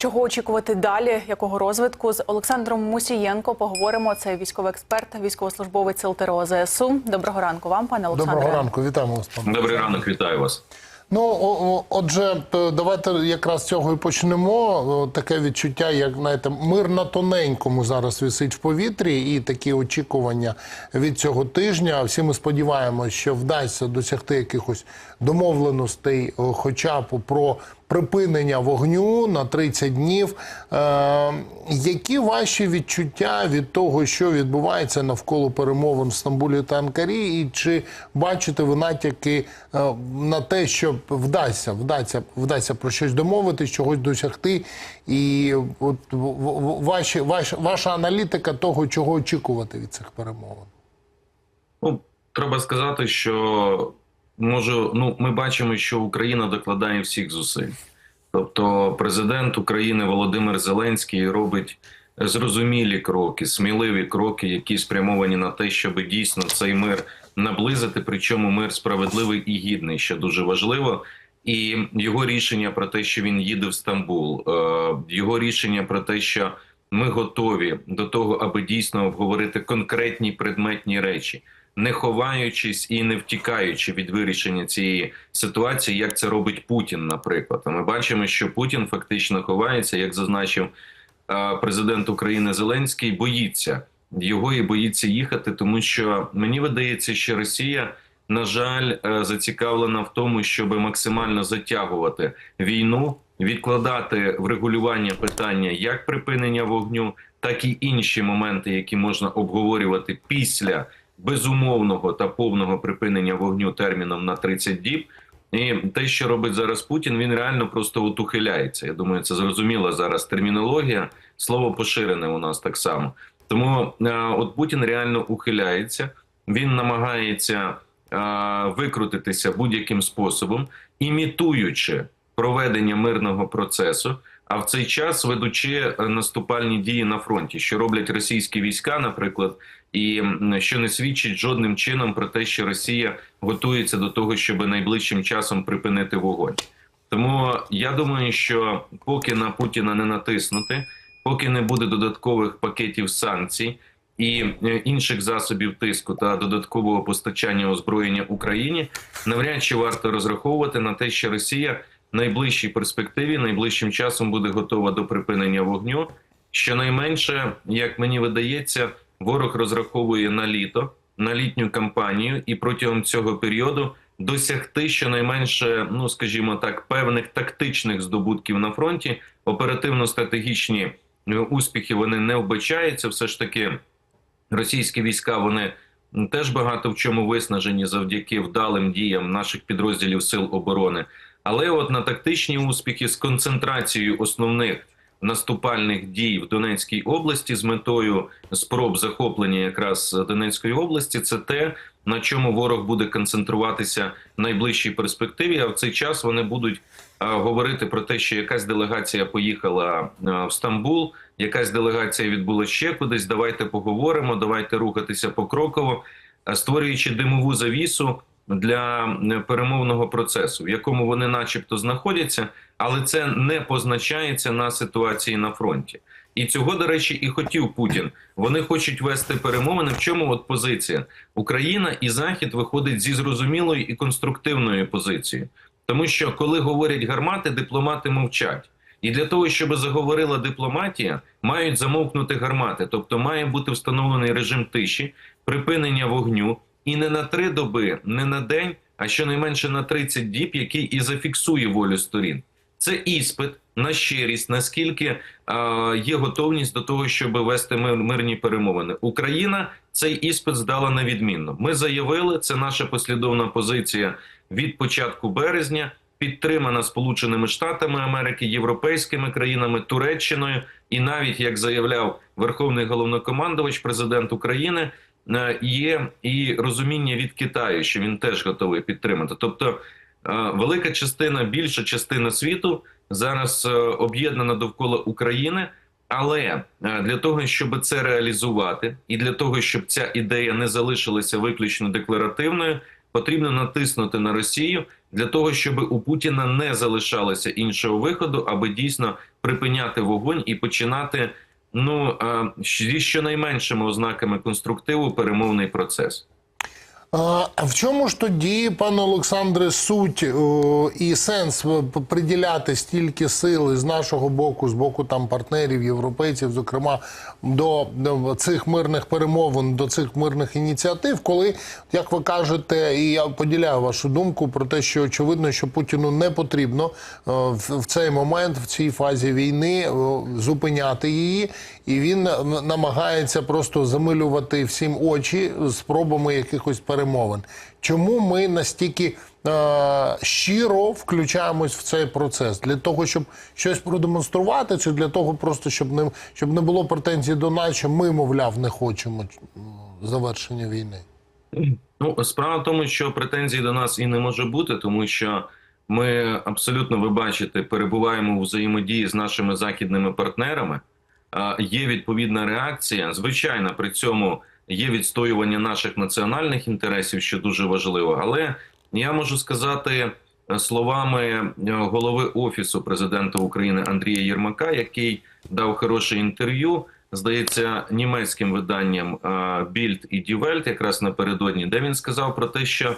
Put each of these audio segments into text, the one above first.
Чого очікувати далі? Якого розвитку з Олександром Мусієнко поговоримо? Це військовий експерт, військовослужбовець ЛТРО ЗСУ. Доброго ранку вам, пане Олександре. Доброго ранку, вітаємо вас, пане. Добрий ранок, вітаю вас. Ну, о- о- отже, давайте якраз з цього і почнемо. Таке відчуття, як знаєте, мир на тоненькому зараз висить в повітрі, і такі очікування від цього тижня. Всі ми сподіваємося, що вдасться досягти якихось домовленостей, хоча б про припинення вогню на 30 днів. Е, які ваші відчуття від того, що відбувається навколо перемовин в Стамбулі та Анкарі, і чи бачите ви натяки е, на те, що вдасться, вдасться, вдасться про щось домовитись, чогось досягти, і от ваші, ваш, ваша аналітика того, чого очікувати від цих перемовин? Ну, треба сказати, що може, ну ми бачимо, що Україна докладає всіх зусиль. Тобто, президент України Володимир Зеленський робить зрозумілі кроки, сміливі кроки, які спрямовані на те, щоб дійсно цей мир наблизити. Причому мир справедливий і гідний, що дуже важливо. І його рішення про те, що він їде в Стамбул, е, його рішення про те, що ми готові до того, аби дійсно обговорити конкретні предметні речі, не ховаючись і не втікаючи від вирішення цієї ситуації, як це робить Путін, наприклад. Ми бачимо, що Путін фактично ховається, як зазначив е, президент України Зеленський, боїться його і боїться їхати, тому що мені видається, що Росія. На жаль, е, зацікавлена в тому, щоб максимально затягувати війну, відкладати врегулювання питання як припинення вогню, так і інші моменти, які можна обговорювати після безумовного та повного припинення вогню терміном на 30 діб. І те, що робить зараз Путін, він реально просто от ухиляється. Я думаю, це зрозуміла зараз термінологія. Слово поширене у нас так само. Тому е, от Путін реально ухиляється. Він намагається е, викрутитися будь-яким способом, імітуючи проведення мирного процесу. А в цей час ведучи е, наступальні дії на фронті, що роблять російські війська, наприклад, і що не свідчить жодним чином про те, що Росія готується до того, щоб найближчим часом припинити вогонь. Тому я думаю, що поки на Путіна не натиснути, поки не буде додаткових пакетів санкцій і е, інших засобів тиску та додаткового постачання озброєння Україні, навряд чи варто розраховувати на те, що Росія найближчій перспективі, найближчим часом буде готова до припинення вогню. Щонайменше, як мені видається, ворог розраховує на літо, на літню кампанію, і протягом цього періоду досягти щонайменше, ну скажімо так, певних тактичних здобутків на фронті. Оперативно-стратегічні е, успіхи вони не вбачаються. Все ж таки, російські війська вони теж багато в чому виснажені завдяки вдалим діям наших підрозділів сил оборони. Але от на тактичні успіхи з концентрацією основних наступальних дій в Донецькій області з метою спроб захоплення якраз Донецької області, це те, на чому ворог буде концентруватися в найближчій перспективі. А в цей час вони будуть говорити про те, що якась делегація поїхала в Стамбул, якась делегація відбула ще кудись. Давайте поговоримо, давайте рухатися покроково, створюючи димову завісу для е, перемовного процесу, в якому вони, начебто, знаходяться, але це не позначається на ситуації на фронті. І цього, до речі, і хотів Путін. Вони хочуть вести перемовини. В чому от позиція Україна і Захід виходить зі зрозумілою і конструктивною позицією, тому що коли говорять гармати, дипломати мовчать. І для того, щоб заговорила дипломатія, мають замовкнути гармати, тобто має бути встановлений режим тиші, припинення вогню, і не на три доби, не на день, а щонайменше на 30 діб, який і зафіксує волю сторін. Це іспит на щирість, наскільки е, є готовність до того, щоб вести мир, мирні перемовини. Україна цей іспит здала на відмінно. Ми заявили, це наша послідовна позиція від початку березня, підтримана Сполученими Штатами Америки, європейськими країнами, Туреччиною, і навіть як заявляв Верховний головнокомандувач, президент України. Е, Є і розуміння від Китаю, що він теж готовий підтримати. Тобто, е, велика частина, більша частина світу зараз е, об'єднана довкола України. Але для того, щоб це реалізувати, і для того, щоб ця ідея не залишилася виключно декларативною, потрібно натиснути на Росію для того, щоб у Путіна не залишалося іншого виходу, аби дійсно припиняти вогонь і починати ну зі щонайменшими ознаками конструктиву перемовний процес. А в чому ж тоді, пане Олександре, суть о, і сенс е, приділяти стільки сили з нашого боку, з боку там партнерів, європейців, зокрема, до, до цих мирних перемовин, до цих мирних ініціатив, коли, як ви кажете, і я поділяю вашу думку про те, що очевидно, що Путіну не потрібно е, в, в цей момент, в цій фазі війни, е, зупиняти її, і він намагається просто замилювати всім очі спробами якихось перемовин. Чому ми настільки е, щиро включаємось в цей процес? Для того, щоб щось продемонструвати, чи для того, просто щоб не щоб не було претензій до нас, що ми, мовляв, не хочемо завершення війни? Ну, справа в тому, що претензій до нас і не може бути, тому що ми абсолютно, ви бачите, перебуваємо у взаємодії з нашими західними партнерами. А, Є відповідна реакція. Звичайно, при цьому є відстоювання наших національних інтересів, що дуже важливо. Але я можу сказати е, словами е, голови офісу президента України Андрія Єрмака, який дав хороше інтерв'ю здається, німецьким виданням Більд і Дівельт, якраз напередодні, де він сказав про те, що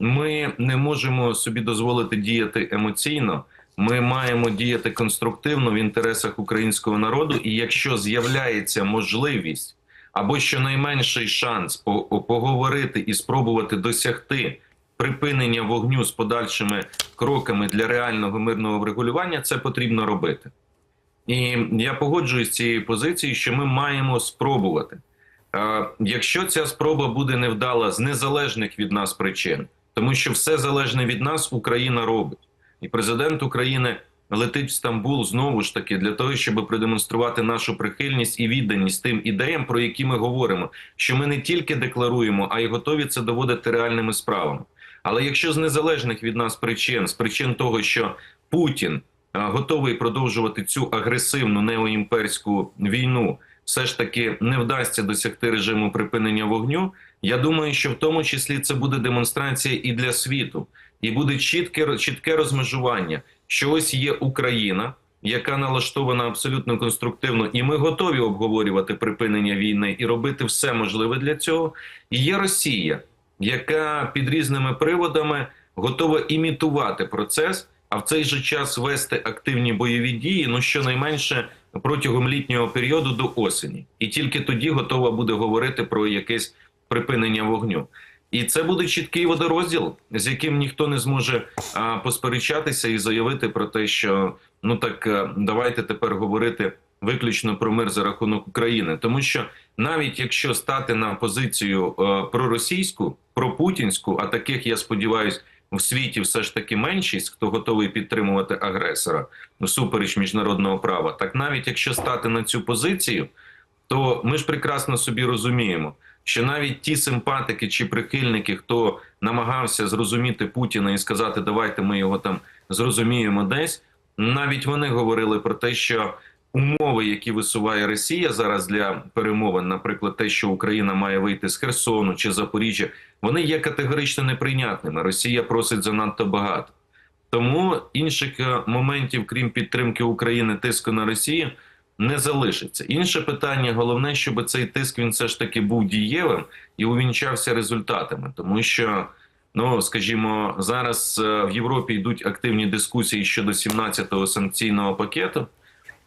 ми не можемо собі дозволити діяти емоційно. Ми маємо діяти конструктивно в інтересах українського народу, і якщо з'являється можливість або щонайменший шанс поговорити і спробувати досягти припинення вогню з подальшими кроками для реального мирного врегулювання, це потрібно робити. І я погоджуюсь з цією позицією, що ми маємо спробувати. Якщо ця спроба буде невдала з незалежних від нас причин, тому що все залежне від нас Україна робить, і президент України летить в Стамбул знову ж таки для того, щоб продемонструвати нашу прихильність і відданість тим ідеям, про які ми говоримо, що ми не тільки декларуємо, а й готові це доводити реальними справами. Але якщо з незалежних від нас причин, з причин того, що Путін готовий продовжувати цю агресивну неоімперську війну, все ж таки не вдасться досягти режиму припинення вогню. Я думаю, що в тому числі це буде демонстрація і для світу, і буде чітке чітке розмежування, що ось є Україна, яка налаштована абсолютно конструктивно, і ми готові обговорювати припинення війни і робити все можливе для цього. І є Росія, яка під різними приводами готова імітувати процес, а в цей же час вести активні бойові дії, ну щонайменше протягом літнього періоду до осені, і тільки тоді готова буде говорити про якесь припинення вогню. І це буде чіткий водорозділ, з яким ніхто не зможе а, посперечатися і заявити про те, що ну так давайте тепер говорити виключно про мир за рахунок України, тому що навіть якщо стати на позицію е, проросійську, пропутінську, а таких я сподіваюся, в світі все ж таки меншість, хто готовий підтримувати агресора всупереч міжнародного права, так навіть якщо стати на цю позицію, то ми ж прекрасно собі розуміємо, що навіть ті симпатики чи прихильники, хто намагався зрозуміти Путіна і сказати, давайте ми його там зрозуміємо десь, навіть вони говорили про те, що умови, які висуває Росія зараз для перемовин, наприклад, те, що Україна має вийти з Херсону чи Запоріжжя, вони є категорично неприйнятними. Росія просить занадто багато. Тому інших е, моментів, крім підтримки України, тиску на Росію, не залишиться. Інше питання, головне, щоб цей тиск він все ж таки був дієвим і увінчався результатами, тому що. Ну, скажімо, зараз е, в Європі йдуть активні дискусії щодо 17-го санкційного пакету,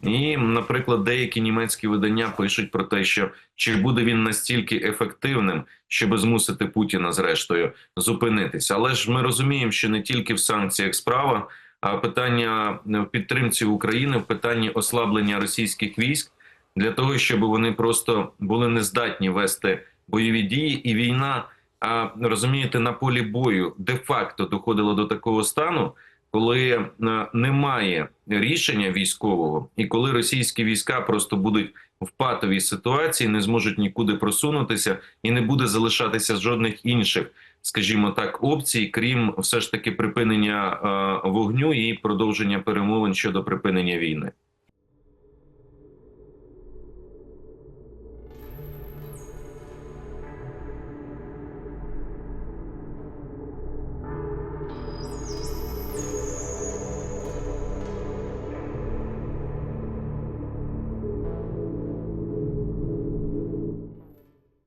і, наприклад, деякі німецькі видання пишуть про те, що чи буде він настільки ефективним, щоб змусити Путіна зрештою зупинитися. Але ж ми розуміємо, що не тільки в санкціях справа, питання підтримці України, в питанні ослаблення російських військ для того, щоб вони просто були нездатні вести бойові дії, і війна, розумієте, на полі бою де-факто доходила до такого стану, коли е, немає рішення військового, і коли російські війська просто будуть в патовій ситуації, не зможуть нікуди просунутися, і не буде залишатися жодних інших, скажімо так, опцій, крім все ж таки припинення е, вогню і продовження перемовин щодо припинення війни.